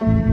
Okay.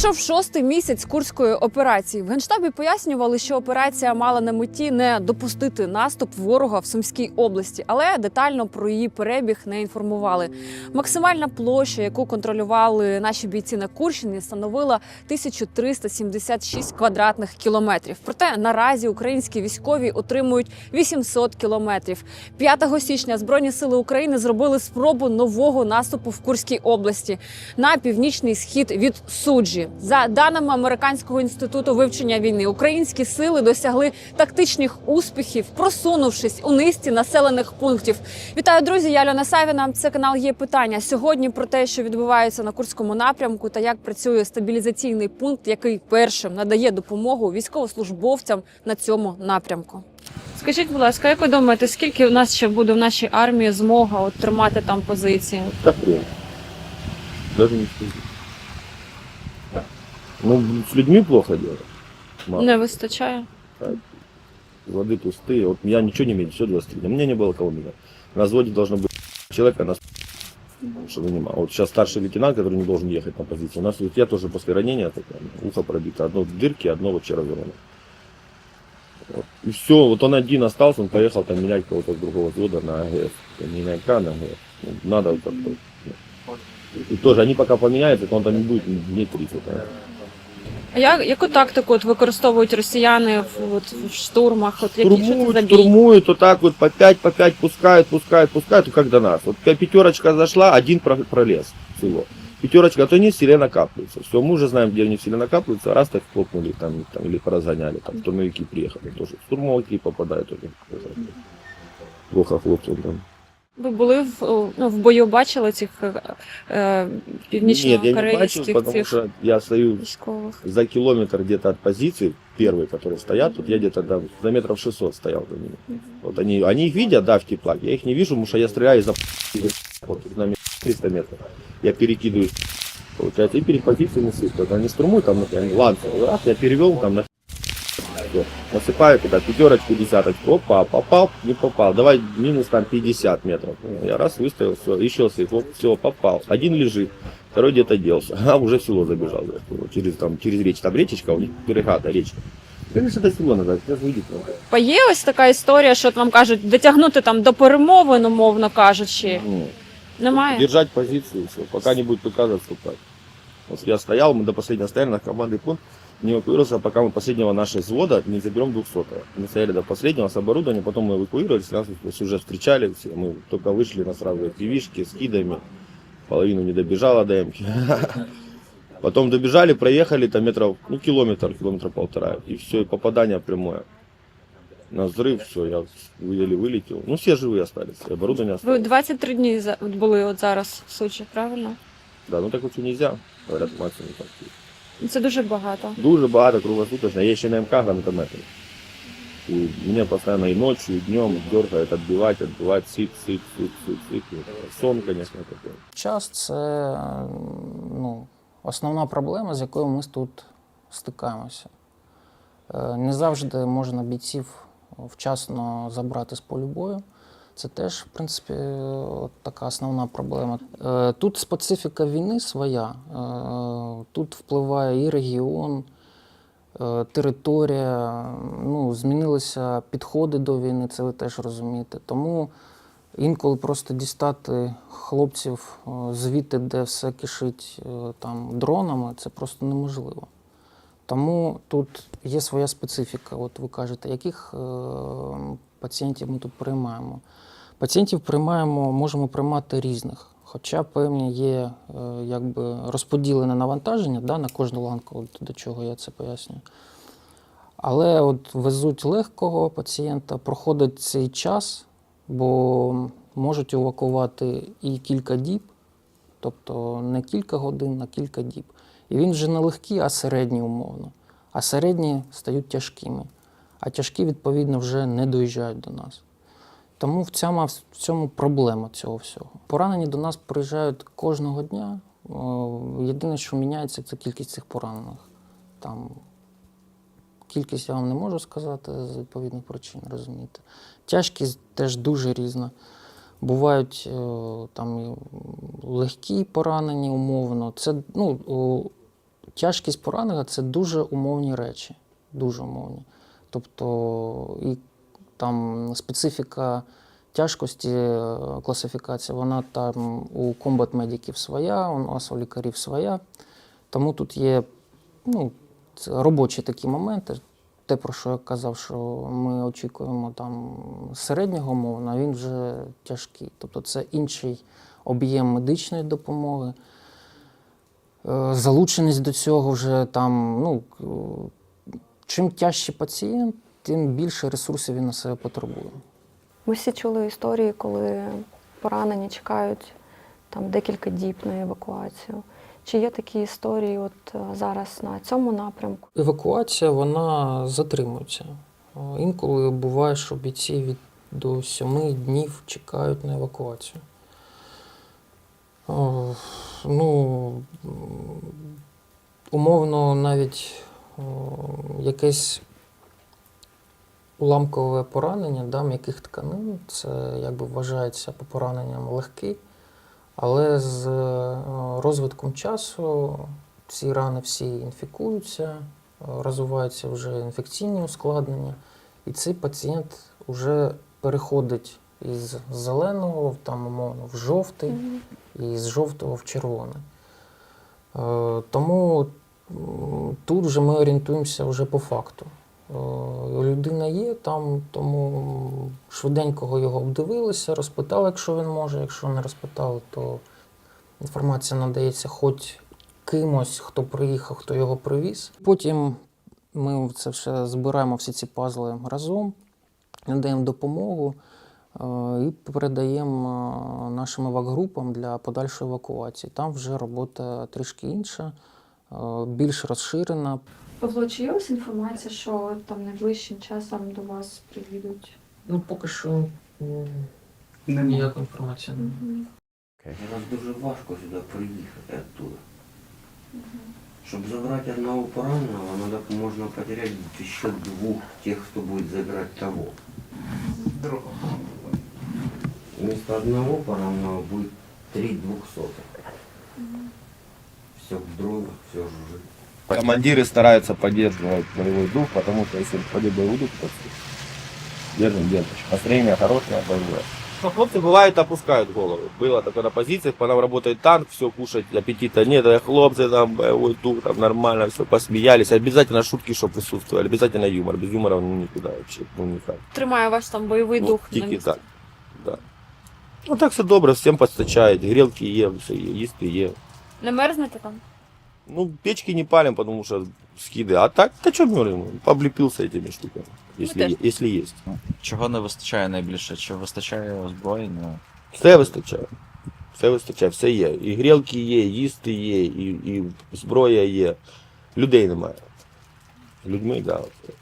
Пішов шостий місяць курської операції. В генштабі пояснювали, що операція мала на меті не допустити наступ ворога в Сумській області, але детально про її перебіг не інформували. Максимальна площа, яку контролювали наші бійці на Курщині, становила 1376 квадратних кілометрів. Проте наразі українські військові отримують 800 кілометрів. 5 січня Збройні сили України зробили спробу нового наступу в Курській області на північний схід від суджі. За даними американського інституту вивчення війни, українські сили досягли тактичних успіхів, просунувшись у низці населених пунктів. Вітаю, друзі! Я Альона Савіна. Це канал є питання сьогодні про те, що відбувається на курському напрямку, та як працює стабілізаційний пункт, який першим надає допомогу військовослужбовцям на цьому напрямку. Скажіть, будь ласка, як ви думаєте, скільки у нас ще буде в нашій армії змога от тримати там позиції? Хрен. Даже не скажу. Ну, с людьми плохо дело. Мало. Не вистачає. Воды пустые. Вот я ничего не имею, все 23. У меня не было кого менять. На взводе должно быть человек, а нас что занимал. Вот сейчас старший лейтенант, который не должен ехать на позицию. У нас вот я тоже после ранения такое, ухо пробито. Одно в дырке, одно вообще разорвано. Вот. И все, вот он один остался, он поехал там менять кого-то с другого взвода на АГС. Не на ИК, на АГС. Ну, надо вот как-то. ну. И тоже они пока поменяются, то он там не будет дней 30. а. А як, яку тактику от використовують росіяни в, от, в штурмах? От які що це за Штурмуют, бій? штурмуют, вот так вот по 5, по 5 пускают, пускают, пускают, вот как до нас. Вот пя- пятерочка зашла, один про- пролез всего. Пятерочка, а то они в селе накапливаются. Все, мы уже знаем, где они в селе накапливаются, раз так хлопнули там, там или поразгоняли, там штурмовики приехали тоже. Штурмовики попадают тоже. Плохо хлопцам там. Ви були в, о, ну, в бою, бачили цих е, е, Нет, я не північно-корейських бачил, потому цих что я стою військових? за километр где-то от позиции, первые, которые стоят, тут я где-то до, до метров 600 стоял до ними. Вот они, они их видят, да, в теплак, я их не вижу, потому что я стреляю за вот тут на ме- 300 метров. Я перекидываю, получается, и перед позицией несут. Вот они штурмуют, там, например, ланцы, раз, я перевел, там, на всё. насыпаю туда пятерочку, десяточку, опа, попал, не попал, давай минус там 50 метров. Ну, Я раз выставил, все, еще свет, вот, все, попал. Один лежит, второй где-то делся, а уже в село забежал, да, через, там, через речь, там речечка, у них перегата, речка. Конечно, это село надо, сейчас выйдет. надо. Па є ось така історія, що от вам кажуть, дотягнути там до перемовин, умовно кажучи. Ну, Немає? Держать позицию, все, пока не будет приказа отступать. Вот я стоял, мы до последнего стояли на командный пункт, не эвакуировался, пока мы последнего нашего взвода не заберем 200 Мы стояли до последнего с оборудованием, потом мы эвакуировались, нас уже встречали, все, мы только вышли на сразу пивишки с кидами, половину не добежала до эмки. Потом добежали, проехали там метров, ну километр, километра полтора, и все, и попадание прямое. На взрыв, все, я еле вылетел. Ну все живые остались, и оборудование Ви осталось. 23 дні за- були от зараз в Сучі, правильно? Да, ну так вот и нельзя, говорят, максимум так. Це дуже багато. Дуже багато круглосуточно. Я ще на МК гранатометы. И меня постоянно и ночью, и днем дергает отбивать, отбивать, сик, сик, сик, сик, сик. Сон, конечно, такой. Час це ну, основна проблема, з якою ми тут стикаємося. Е, Не завжди можна бійців вчасно забрати з полю бою. Це теж, в принципі, така основна проблема. Е, Тут специфіка війни своя. Е, Тут впливає і регіон, е, територія. Ну, змінилися підходи до війни, це ви теж розумієте. Тому Інколи просто дістати хлопців звідти, де все кишить там дронами, це просто неможливо. Тому тут є своя специфіка. От ви кажете, яких пацієнтів ми тут приймаємо? Пацієнтів приймаємо, можемо приймати різних, хоча певні є е, якби розподілене навантаження да, на кожну ланку, от до чого я це пояснюю. Але от везуть легкого пацієнта, проходить цей час, бо можуть евакувати і кілька діб, тобто не кілька годин, а кілька діб. І він вже не легкий, а середній умовно. А середні стають тяжкими. А тяжкі, відповідно, вже не доїжджають до нас. Тому в цьому, в цьому проблема цього всього. Поранені до нас приїжджають кожного дня. Єдине, що міняється, це кількість цих поранених. Там кількість я вам не можу сказати з відповідних причин, розумієте. Тяжкість теж дуже різна. Бувають е, там легкі поранені умовно. Це ну, тяжкість поранення це дуже умовні речі. Дуже умовні. Тобто і там специфіка тяжкості, е, класифікація, вона там у комбат медиків своя, у нас у лікарів своя. Тому тут є ну, робочі такі моменти. Те, про що я казав, що ми очікуємо там середнього мовно, він вже тяжкий. Тобто це інший об'єм медичної допомоги. Е, Залученість до цього вже там, ну, чим тяжчий пацієнт, тим більше ресурсів він на себе потребує. Ми всі чули історії, коли поранені чекають там декілька діб на евакуацію. Чи є такі історії от е, зараз на цьому напрямку? Евакуація вона затримується. Е, Інколи буває, що бійці від до сьоми днів чекають на евакуацію. О, Ну, умовно, навіть о, якесь уламкове поранення да, м'яких тканин, це якби вважається по пораненням легкий. Але з е, розвитком часу ці рани всі інфікуються, е, розвиваються вже інфекційні ускладнення, і цей пацієнт вже переходить із зеленого в, там, умовно, в жовтий, і з жовтого в червоний. Е, Тому тут вже ми орієнтуємося вже по факту. Е, Людина є там, тому швиденько його обдивилися, розпитали, якщо він може. Якщо не розпитали, то інформація надається хоч кимось, хто приїхав, хто його привіз. Потім ми це все збираємо всі ці пазли разом, надаємо допомогу е, і передаємо е, нашим евакгрупам для подальшої евакуації. Там вже робота трішки інша, більш розширена. Павло, чи є у вас інформація, що там найближчим часом до вас приїдуть? Ну, поки що ніякої інформації немає. Зараз дуже важко сюди приїхати оттуда. Щоб забрати одного пораненого, надо, можна потерять ще двох тих, хто буде забирати того. Другого. Вместо одного пораненого будет три двухсотых. Все дрова, все жужжит. Командиры стараются поддерживать боевой дух, потому что если впадет боевой дух, то держим, держим. Настроение хорошее, боевое. Но хлопцы бывает опускают голову. Было такое на позициях, по нам работает танк, все кушать аппетита нет, а хлопцы там боевой дух, там нормально, все посмеялись. Обязательно шутки, чтобы присутствовали, обязательно юмор. Без юмора ну, никуда вообще, ну никак. Тримає ваш там бойовий Ну, дух на тільки місці. так. Да. Ну так все добре, всім постачають, грілки є, все є, їсти є. Не мерзнете там? Ну, печки не палим, потому что скиды. А так, да что мерзнем? Облепился этими штуками, если, теж. е- если есть. Чого не вистачає найбільше? Чи вистачає озброєння? Все вистачає. Все вистачає, все є. І грілки є, їсти є, і, і зброя є. Людей немає. Людьми, так. Да.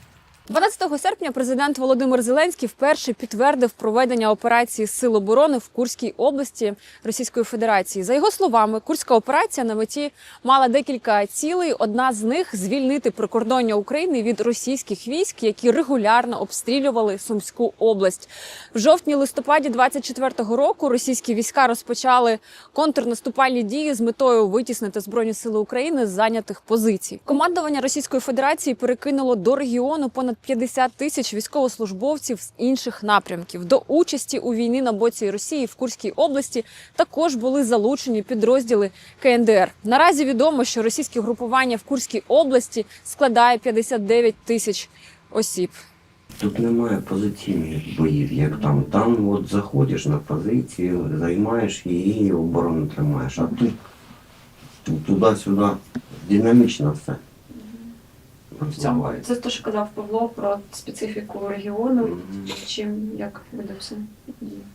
12 серпня президент Володимир Зеленський вперше підтвердив проведення операції Сил оборони в Курській області Російської Федерації. За його словами, курська операція на меті мала декілька цілей. Одна з них звільнити прикордоння України від російських військ, які регулярно обстрілювали Сумську область. В жовтні-листопаді 24-го року російські війська розпочали контрнаступальні дії з метою витіснити збройні сили України з зайнятих позицій. Командування Російської Федерації перекинуло до регіону понад 50 тисяч військовослужбовців з інших напрямків. До участі у війні на боці Росії в Курській області також були залучені підрозділи КНДР. Наразі відомо, що російське групування в Курській області складає 59 тисяч осіб. Тут немає позиційних боїв, як там. Там от заходиш на позицію, займаєш її оборону тримаєш. А тут, туди-сюди динамічно все. Розвивається. Це те, що казав Павло про специфіку регіону. Чим як ведеться? Е,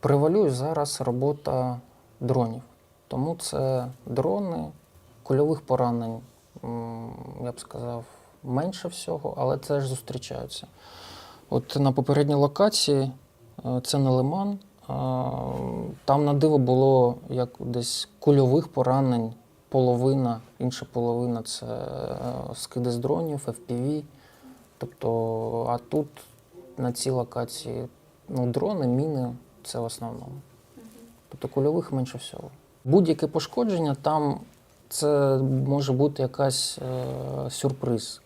Превалює зараз робота дронів. Тому це дрони, кульових поранень, я б сказав, менше всього, але це ж зустрічаються. От на попередній локації е, це не лиман. Там на диво було як десь кульових поранень, половина, інша половина це е, скиди з дронів, FPV. Тобто, а тут на цій локації ну, дрони, міни це в основному. Тобто кульових менше всього. Будь-яке пошкодження там це може бути якась е, сюрприз.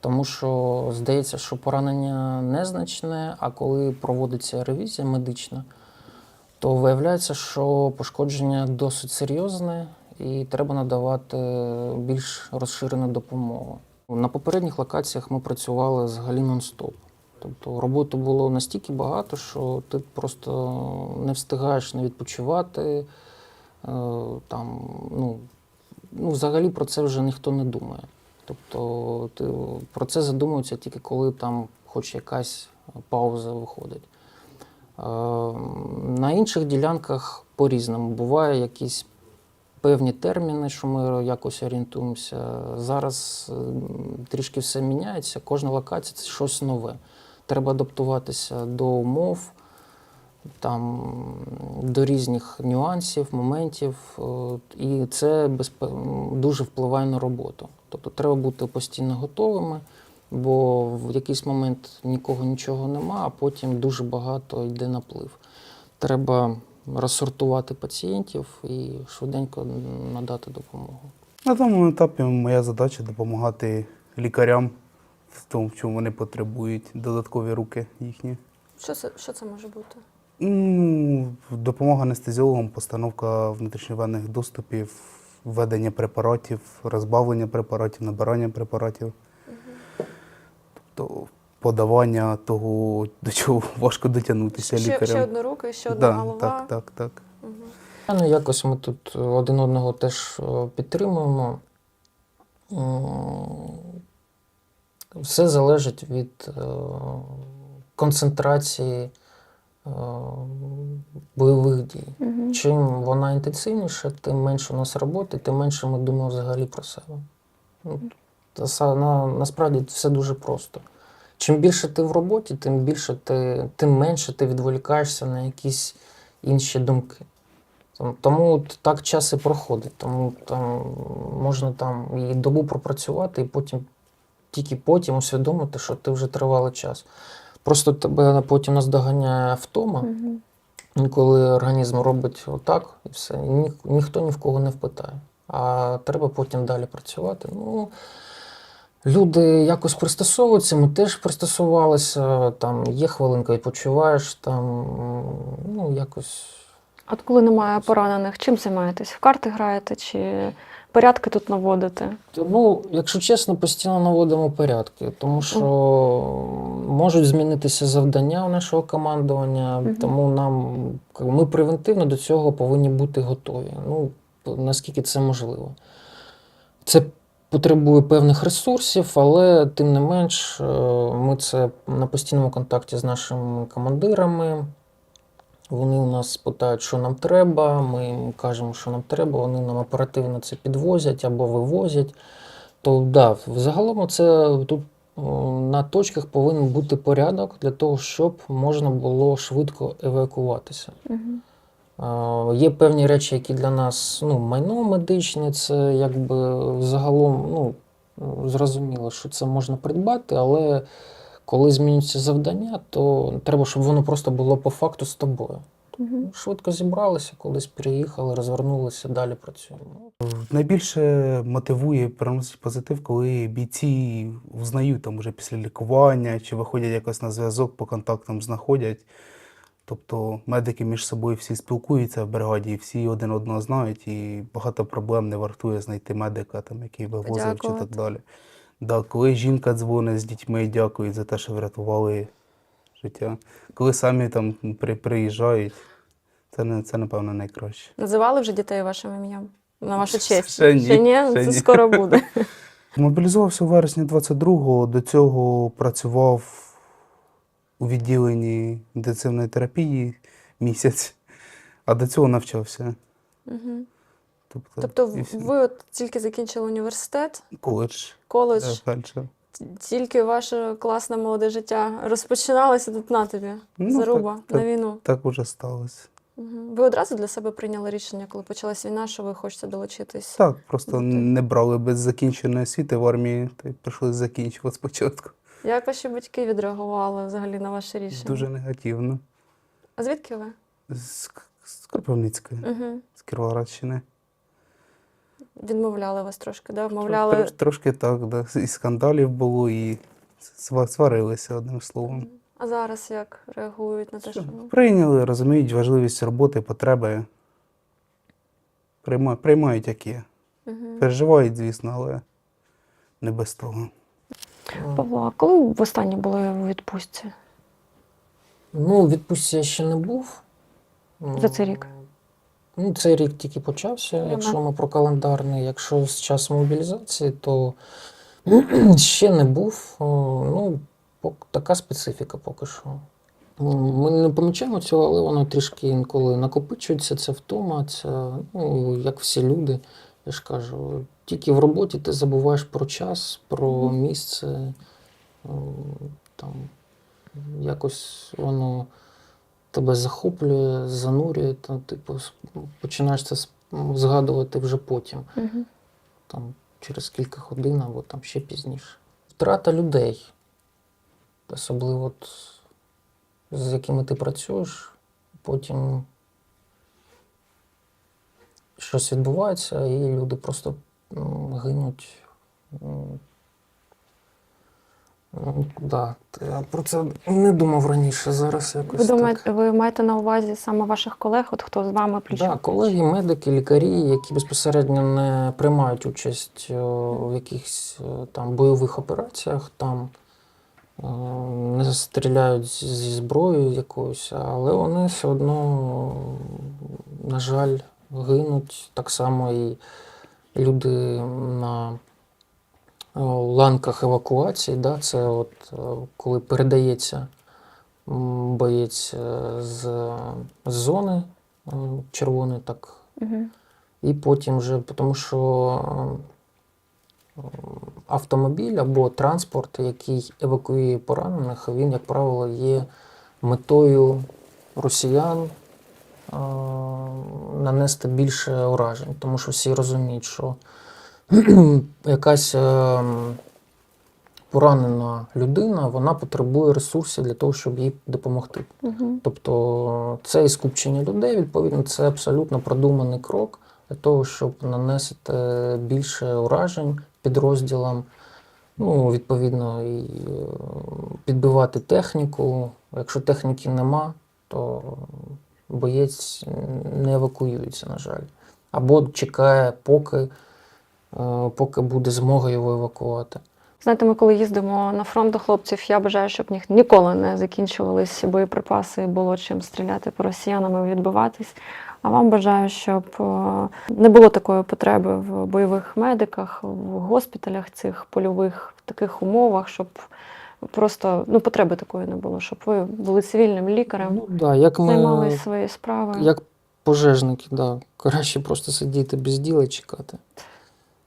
Тому що здається, що поранення незначне, а коли проводиться ревізія медична, то виявляється, що пошкодження досить серйозне і треба надавати більш розширену допомогу. На попередніх локаціях ми працювали взагалі нон-стоп. Тобто роботи було настільки багато, що ти просто не встигаєш не відпочивати. е, Там, ну, ну, взагалі про це вже ніхто не думає. Тобто ти, про це задумуються тільки коли там хоч якась пауза виходить. Е, На інших ділянках по-різному. Буває якісь певні терміни, що ми якось орієнтуємося. Зараз е, трішки все міняється, кожна локація це щось нове. Треба адаптуватися до умов, там, до різних нюансів, моментів, е, і це дуже впливає на роботу. Тобто треба бути постійно готовими, бо в якийсь момент нікого нічого нема, а потім дуже багато йде наплив. Треба розсортувати пацієнтів і швиденько надати допомогу. На даному етапі моя задача допомагати лікарям в тому, в чому вони потребують, додаткові руки їхні. Що це, що це може бути? Ну, допомога анестезіологам, постановка внутрішньовенних доступів, введення препаратів, розбавлення препаратів, набирання препаратів. Тобто подавання того, до чого важко дотягнутися Ще, лікарям. ще одна рука, ще одна да, голова. так, так, так. Ну, якось ми тут один одного теж е, підтримуємо. Все залежить від е, концентрації е, бойових дій. Мгм. Чим вона інтенсивніша, тим менше у нас роботи, тим менше ми думаємо взагалі про себе. Ну, насправді це дуже просто. Чим більше ти в роботі, тим більше ти, тим менше ти відволікаєшся на якісь інші думки. Тому так час і проходить. Тому там можна там і добу пропрацювати, і потім тільки потім усвідомити, що ти вже тривалий час. Просто тебе потім наздоганяє втома. Ну, коли організм робить отак і все, і ні, ніхто ні в кого не впитає. А треба потім далі працювати. Ну, люди якось пристосовуються, ми теж пристосувалися. Там є хвилинка, відпочиваєш, там ну, якось. От коли немає поранених, чим займаєтесь? В карти граєте чи порядки тут наводите? Ну, якщо чесно, постійно наводимо порядки, тому що можуть змінитися завдання у нашого командування, Мгм. тому нам ми превентивно до цього повинні бути готові. Ну, наскільки це можливо. Це потребує певних ресурсів, але тим не менш, е, ми це на постійному контакті з нашими командирами. Вони у нас питають, що нам треба. Ми їм кажемо, що нам треба. Вони нам оперативно це підвозять або вивозять. То да, загалом це тут на точках повинен бути порядок для того, щоб можна було швидко евакуватися. Мгм. Є певні речі, які для нас ну, майно медичне, це якби загалом ну, зрозуміло, що це можна придбати, але коли змінюються завдання, то треба, щоб воно просто було по факту з тобою. Мгм. Швидко зібралися, колись приїхали, розвернулися, далі працюємо. Найбільше мотивує приносить позитив, коли бійці взнають там уже після лікування чи виходять якось на зв'язок, по контактам знаходять. Тобто медики між собою всі спілкуються в бригаді, всі один одного знають, і багато проблем не вартує знайти медика, там, який вивозив чи так далі. Да, коли жінка дзвонить з дітьми, дякують за те, що врятували життя. Коли самі там при, приїжджають, це, не, це напевно найкраще. Називали вже дітей вашим ім'ям? На вашу честь? Ще ні, Ще ні? ще Це ні. скоро буде. Мобілізувався у вересні 22-го, до цього працював у відділенні інтенсивної терапії місяць, а до цього навчався. Мгм. Тобто, Тобто ви от тільки закінчили університет, коледж коледж. е, фельдшер. Тільки ваше класне молоде життя розпочиналося тут на тобі. Ну, Заруба так, на так. війну. Так уже сталося. Ви одразу для себе прийняли рішення, коли почалась війна, що ви хочете долучитись? Так, просто не брали без закінченої освіти в армії, то й прийшлося закінчувати спочатку. Як ваші батьки відреагували взагалі на ваше рішення? Дуже негативно. А звідки ви? З, з Кропивницької, Угу. з Кіровоградщини. Відмовляли вас трошки, да? Вмовляли. трош- трошки так, да. і скандалів було, і сварилися одним словом. А зараз як реагують на те, що Прийняли, розуміють важливість роботи, потреби. Прийма, приймають як є. Мгм. Переживають, звісно, але не без того. Павло, а коли ви востаннє були у відпустці? Ну, у відпустці я ще не був. За цей рік? Ну, цей рік тільки почався, Ага. якщо ми про календарний. Якщо з часу мобілізації, то ще не був. Ну, така специфіка поки що. Ми не помічаємо цього, але воно трішки інколи накопичується, це втома, це, ну, як всі люди. Я ж кажу, тільки в роботі ти забуваєш про час, про місце. Там, якось воно тебе захоплює, занурює, та, типу, починаєш це згадувати вже потім, Угу. там, через кілька годин або там ще пізніше. Втрата людей, особливо от, з якими ти працюєш, потім щось відбувається, і люди просто гинуть. М, м, Да, я про це не думав раніше, зараз якось. Ви так. думаєте, ви маєте на увазі саме ваших колег, от хто з вами пліч? Да, колеги, медики, лікарі, які безпосередньо не приймають участь е, в якихось е, там бойових операціях, там е, не стріляють зі зброєю якоюсь, але вони все одно, на жаль, гинуть. Так само і люди на е, ланках евакуації. Да, це от е, коли передається боєць е, з, зони червоної, так Угу. і потім вже, тому що автомобіль або транспорт, який евакуює поранених, він, як правило, є метою росіян нанести більше уражень, тому що всі розуміють, що якась е, поранена людина, вона потребує ресурсів для того, щоб їй допомогти. Угу. Тобто це і скупчення людей, відповідно, це абсолютно продуманий крок для того, щоб нанести більше уражень підрозділам, ну, відповідно, і е, підбивати техніку. Якщо техніки нема, то боєць не евакуюється, на жаль. Або чекає, поки, е, поки буде змога його евакувати. Знаєте, ми коли їздимо на фронт до хлопців, я бажаю, щоб них ніколи не закінчувались боєприпаси було чим стріляти по росіянам і відбиватись. А вам бажаю, щоб е, не було такої потреби в бойових медиках, в госпіталях цих польових, в таких умовах, щоб просто ну, потреби такої не було, щоб ви були цивільним лікарем, Ну, да, як ми, займалися своєю справою. Як пожежники, да. краще просто сидіти без діла і чекати.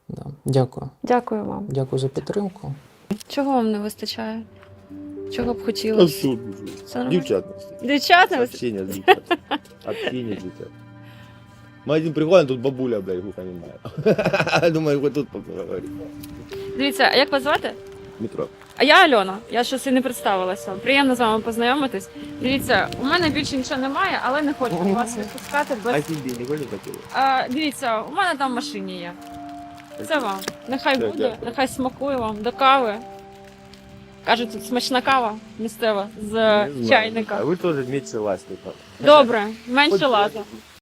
Да. Дякую. Дякую вам. Дякую за підтримку. Чого вам не вистачає? Чого б хотілося? нормально? Девчат. Дівчат не вистачає? Общение с девчат. Мы один приходим, тут бабуля, блядь, глухо не знаю. Думаю, вот тут поговорим. Дивіться, а як вас звати? Метро. А я Альона. Я щось і не представилася. Приємно з вами познайомитись. Дивіться, у мене більше нічого немає, але не хочу вас відпускати А без. тебе не хотела? А, дивіться, у мене там в машині є. Це вам. Нехай буде, дякую. нехай смакує вам до кави. Кажуть, тут смачна кава місцева з Не знаю. чайника. А вы тоже меньше ластика. Добре, менше лазу.